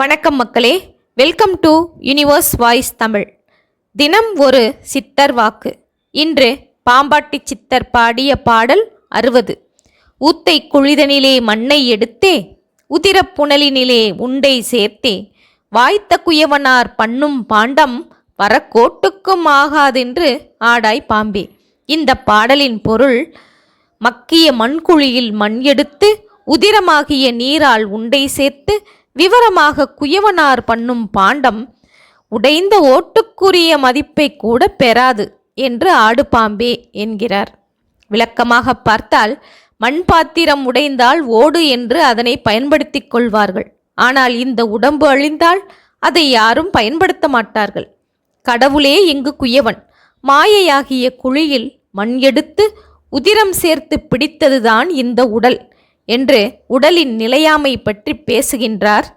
வணக்கம் மக்களே. Welcome to universe voice Tamil தினம் ஒரு சித்தர் வாக்கு. இன்று பாம்பாட்டி சித்தர் பாடிய பாடல் அறுபது. ஊத்தை குழிதனிலே மண்ணை எடுத்தே உதிர புனலினிலே உண்டை சேர்த்தே வாய்த்த குயவனார் பண்ணும் பாண்டம் வரக்கோட்டுக்கும் ஆகாதென்று ஆடாய் பாம்பே. இந்த பாடலின் பொருள் மக்கிய மண்குழியில் மண் எடுத்து உதிரமாகிய நீரால் உண்டை சேர்த்து விவரமாக குயவனார் பண்ணும் பாண்டம் உடைந்த ஓட்டுக்குரிய மதிப்பை கூட பெறாது என்று ஆடு பாம்பே என்கிறார். விளக்கமாக பார்த்தால் மண் பாத்திரம் உடைந்தால் ஓடு என்று அதனை பயன்படுத்திக் கொள்வார்கள். ஆனால் இந்த உடம்பு அழிந்தால் அதை யாரும் பயன்படுத்த மாட்டார்கள். கடவுளே இங்கு குயவன். மாயையாகிய குழியில் மண் எடுத்து உதிரம் சேர்த்து பிடித்ததுதான் இந்த உடல். என்று உடலின் நிலையாமை பற்றி பேசுகின்றார்.